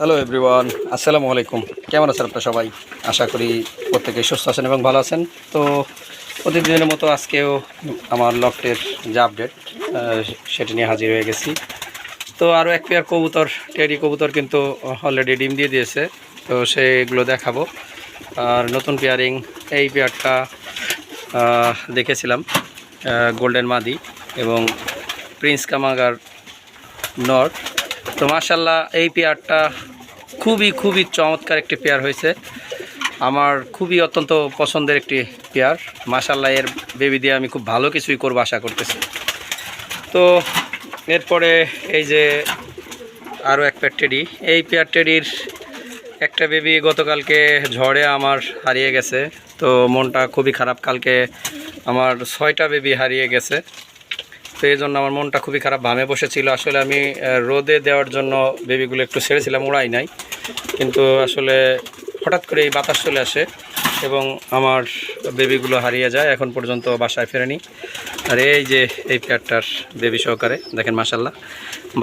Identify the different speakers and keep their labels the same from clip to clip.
Speaker 1: Hello everyone আসসালামু আলাইকুম কেমন আছেন আপনারা সবাই? আশা করি প্রত্যেকে সুস্থ আছেন এবং ভালো আছেন। তো প্রতিদিনের মতো আজকেও আমার লকটের যে আপডেট সেটি নিয়ে হাজির হয়ে গেছি। তো আরও এক পেয়ার কবুতর টেরি কবুতর কিন্তু অলরেডি ডিম দিয়ে দিয়েছে। তো সেগুলো দেখাবো। আর নতুন পেয়ারিং এই পেয়ারটা দেখেছিলাম গোল্ডেন মাদি এবং প্রিন্স কামাগার নর তো মার্শাল্লাহ এই পেয়ারটা খুবই খুবই চমৎকার একটি পেয়ার হয়েছে। আমার খুবই অত্যন্ত পছন্দের একটি পেয়ার। মার্শাল্লাহ এর বেবি দিয়ে আমি খুব ভালো কিছুই করব আশা করতেছি। তো এরপরে এই যে আরও এক পেয়ার টেডি। এই পেয়ার টেডির একটা বেবি গতকালকে ঝড়ে আমার হারিয়ে গেছে। তো মনটা খুবই খারাপ। কালকে আমার ছয়টা বেবি হারিয়ে গেছে। তো এই জন্য আমার মনটা খুবই খারাপ ভামে বসেছিল। আসলে আমি রোদে দেওয়ার জন্য বেবিগুলো একটু ছেড়েছিলাম, উড়াই নাই। কিন্তু আসলে হঠাৎ করে এই বাতাস চলে আসে এবং আমার বেবিগুলো হারিয়ে যায়। এখন পর্যন্ত বাসায় ফেরেনি। আর এই যে, এই পেয়ারটার বেবি সহকারে, দেখেন মাসাল্লাহ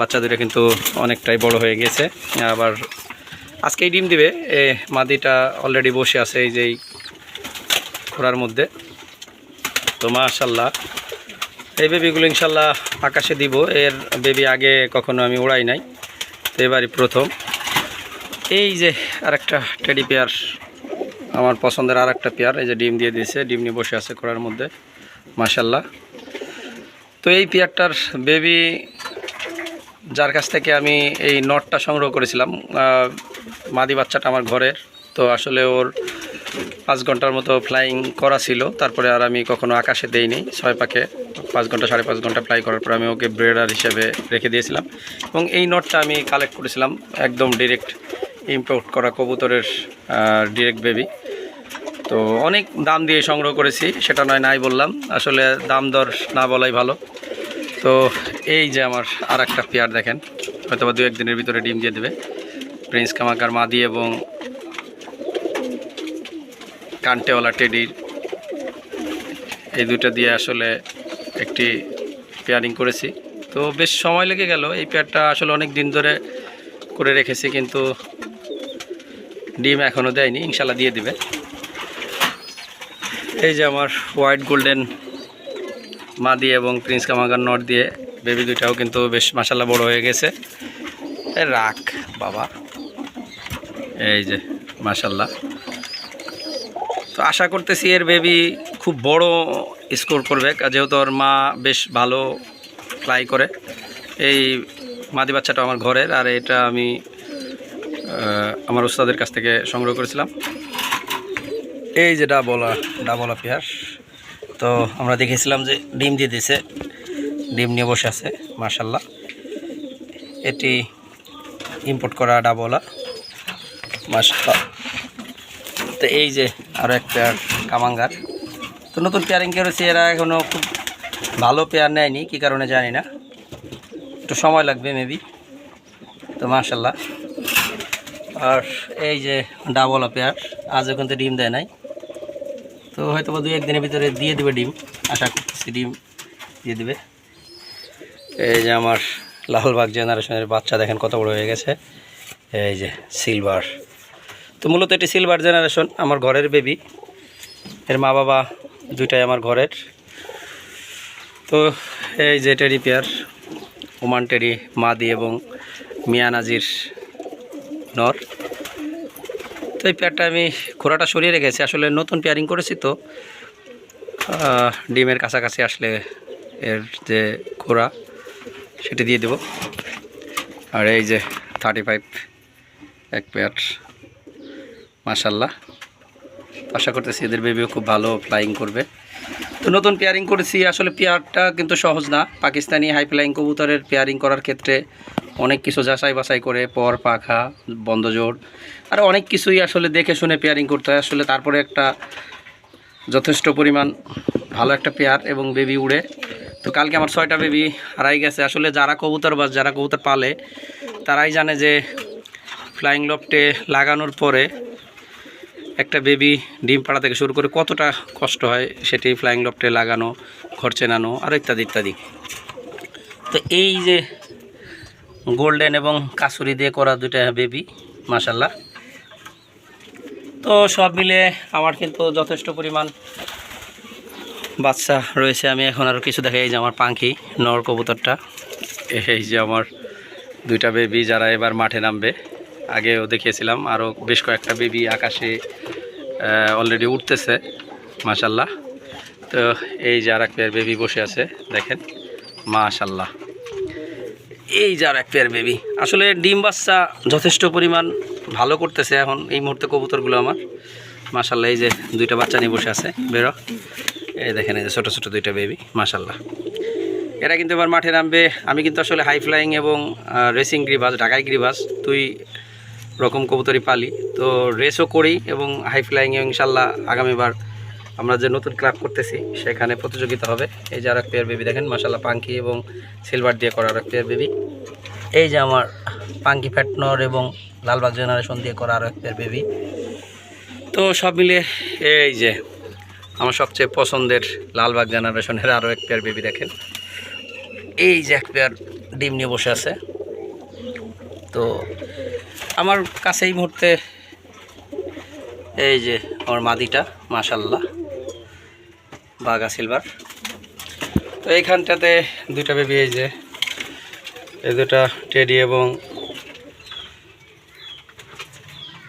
Speaker 1: বাচ্চা দুটো কিন্তু অনেকটাই বড় হয়ে গেছে। আবার আজকেই ডিম দিবে। এ মাদিটা অলরেডি বসে আছে এই যে খোড়ার মধ্যে। তো মাশাল্লাহ এই বেবিগুলো ইনশাল্লাহ আকাশে দিব। এর বেবি আগে কখনো আমি উড়াই নাই। তো এবারই প্রথম। এই যে আরেকটা টেডি পেয়ার আমার পছন্দের আর একটা পেয়ার এই যে ডিম দিয়ে দিয়েছে। ডিম নিয়ে বসে আছে করার মধ্যে। মাশাল্লাহ তো এই পেয়ারটার বেবি যার কাছ থেকে আমি এই নটটা সংগ্রহ করেছিলাম মাদি বাচ্চাটা আমার ঘরের। তো আসলে ওর পাঁচ ঘণ্টার মতো ফ্লাইং করা ছিল। তারপরে আর আমি কখনো আকাশে দেইনি। ছয় পাকে পাঁচ ঘণ্টা, সাড়ে পাঁচ ঘণ্টা ফ্লাই করার পর আমি ওকে ব্রেডার হিসেবে রেখে দিয়েছিলাম। এবং এই নটটা আমি কালেক্ট করেছিলাম একদম ডিরেক্ট ইম্পোর্ট করা কবুতরের ডিরেক্ট বেবি তো অনেক দাম দিয়ে সংগ্রহ করেছি, সেটা নয়, নাই বললাম। আসলে দাম দর না বলাই ভালো। তো এই যে আমার আর একটা পেয়ার দেখেন। হয়তো দু একদিনের ভিতরে ডিম দিয়ে দেবে। প্রিন্স কামাকার মাদি এবং কান্টেওয়ালা টেডির এই দুটো দিয়ে আসলে একটি পেয়ারিং করেছি। তো বেশ সময় লেগে গেল, এই পেয়ারটা আসলে অনেক দিন ধরে করে রেখেছি, কিন্তু ডিম এখনও দেয়নি ইনশাল্লাহ দিয়ে দিবে। এই যে আমার হোয়াইট গোল্ডেন মাদি এবং প্রিন্স কামাগার নট দিয়ে বেবি দুইটাও কিন্তু বেশ মাসাল্লাহ বড় হয়ে গেছে। রাখ, বাবা। এই যে মাসাল্লাহ তো আশা করতেছি এর বেবি খুব বড় স্কোর করবে। যেহেতু ওর মা বেশ ভালো ফ্লাই করে, এই মাদি বাচ্চাটা আমার ঘরের, আর এটা আমি আমার ওস্তাদের কাছ থেকে সংগ্রহ করেছিলাম। এই যে ডাবলা ডাবলা পেয়ার তো আমরা দেখেছিলাম যে ডিম দিয়ে দিছে ডিম নিয়ে বসে আছে মার্শাল্লাহ এটি ইম্পোর্ট করা ডাবলা মার্শাল্লাহ তো এই যে আরও এক পেয়ার কামাঙ্গার। তো নতুন পেয়ারিং করেছি, এরা এখনও খুব ভালো পেয়ার নেয়নি, কী কারণে জানি না। একটু সময় লাগবে মেবি তো মার্শাল্লাহ আর এই যে ডাবলা পেয়ার আজও কিন্তু ডিম দেয় নাই। তো হয়তো বা দু একদিনের ভিতরে দিয়ে দেবে ডিম, আশা করতেছি ডিম দিয়ে দেবে। এই যে আমার লালবাগ জেনারেশনের বাচ্চা দেখেন কত বড় হয়ে গেছে। এই যে সিলভার তো মূলত এটি সিলভার জেনারেশন আমার ঘরের বেবি এর মা বাবা দুইটাই আমার ঘরের। তো এই যে টেডি পেয়ার ওমান টেডি মাদি এবং মিয়ানাজির নর। তো এই পেয়ারটা আমি খোরাটা সরিয়ে রেখেছি। আসলে নতুন পেয়ারিং করেছি তো। ডিমের কাছাকাছি আসলে এর যে খোরা সেটি দিয়ে দেব। আর এই যে থার্টি ফাইভ এক পেয়ার মাশাল্লাহ আশা করতেছি এদের বেবিও খুব ভালো ফ্লাইং করবে। তো নতুন পেয়ারিং করেছি, আসলে পেয়ারটা কিন্তু সহজ না। পাকিস্তানি হাই ফ্লাইং কবুতরের পেয়ারিং করার ক্ষেত্রে অনেক কিছু যাচাই বাছাই করে, পর, পাখা বন্ধ জোড় আর অনেক কিছুই আসলে দেখে শুনে পেয়ারিং করতে হয়। আসলে তারপরে একটা যথেষ্ট পরিমাণ ভালো একটা পেয়ার এবং বেবি উড়ে। তো কালকে আমার ছয়টা বেবি হারাই গেছে। আসলে যারা কবুতর বা যারা কবুতর পালে, তারাই জানে যে ফ্লাইং লফটে লাগানোর পরে একটা বেবি ডিম পাড়া থেকে শুরু করে কতটা কষ্ট হয় সেটি ফ্লাইং লফটে লাগানো, ঘর চেনানো, আর ইত্যাদি ইত্যাদি। তো এই যে গোল্ডেন এবং কাসুরি দিয়ে করা দুইটা বেবি মাসাল্লাহ তো সব মিলে আমার কিন্তু যথেষ্ট পরিমাণ বাচ্চা রয়েছে। আমি এখন আরও কিছু দেখাই এই যে আমার পাখি নর কবুতরটা। এই যে আমার দুইটা বেবি যারা এবার মাঠে নামবে। আগেও দেখিয়েছিলাম আরও বেশ কয়েকটা বেবি আকাশে অলরেডি উঠতেছে মাশাল্লাহ তো এই যে আর এক পেয়ার বেবি বসে আছে, দেখেন মাশাল্লাহ এই যে আর এক পেয়ার বেবি আসলে ডিম বাচ্চা যথেষ্ট পরিমাণ ভালো করতেছে এখন, এই মুহূর্তে কবুতরগুলো আমার। মাশাল্লাহ এই যে দুইটা বাচ্চা নিয়ে বসে আছে, বেরো। এই দেখেন, এই যে ছোটো ছোটো দুইটা বেবি মাশাল্লাহ এরা কিন্তু এবার মাঠে নামবে। আমি কিন্তু আসলে হাই ফ্লাইং এবং রেসিং গ্রিবাস ঢাকাই গ্রিবাস দুই রকম কবুতরই পালি। তো রেসও করি এবং হাই ফ্লাইং ইনশাল্লাহ আগামীবার আমরা যে নতুন ক্লাব করতেছি, সেখানে প্রতিযোগিতা হবে। এই যে আর এক পেয়ার বেবি দেখেন মাসাল্লাহ পাঙ্কি এবং সিলভার দিয়ে করা আর এক পেয়ার বেবি এই যে আমার পাঙ্কি ফ্যাটনর এবং লালবাগ জেনারেশন দিয়ে করা আরও এক পেয়ার বেবি তো সব মিলিয়ে এই যে আমার সবচেয়ে পছন্দের লালবাগ জেনারেশনের আরও এক পেয়ার বেবি দেখেন। এই যে এক পেয়ার ডিম নিয়ে বসে আছে। তো আমার কাছে মুহূর্তে এই যে আমার মাদিটা মাশাল্লাহ বাগা সিলভার। তো এইখানটাতে দুইটা বেবি এই যে, এই দুটা টেডি এবং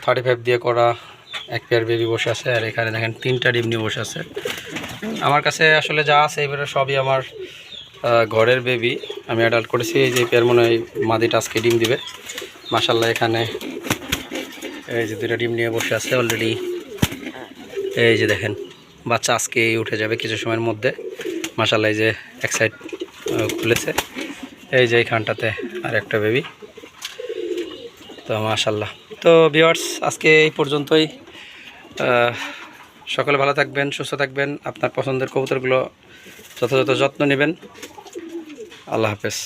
Speaker 1: থার্টি ফাইভ দিয়ে করা এক পেয়ার বেবি বসে আছে, আর এখানে দেখেন তিনটা ডিম নিয়ে বসে আছে। আমার কাছে আসলে যা আছে, এবারে সবই আমার ঘরের বেবি আমি অ্যাডাল্ট করেছি, এই যে পেয়ার মনে হয় মাদিটা আজকে ডিম দিবে। মাসাল্লাহ এখানে। এই যে দুটা ডিম নিয়ে বসে আছে অলরেডি এই যে দেখেন, বাচ্চা আজকে উঠে যাবে কিছু সময়ের মধ্যে। মাসাল্লাহ এই যে এক সাইড খুলেছে। এই যে এইখানটাতে আর একটা বেবি তো মাশাল্লাহ তো ভিওয়ার্স আজকে এই পর্যন্তই। সকলে ভালো থাকবেন, সুস্থ থাকবেন। আপনার পছন্দের কবুতরগুলো যথাযথ যত্ন নেবেন। আল্লাহ হাফেজ।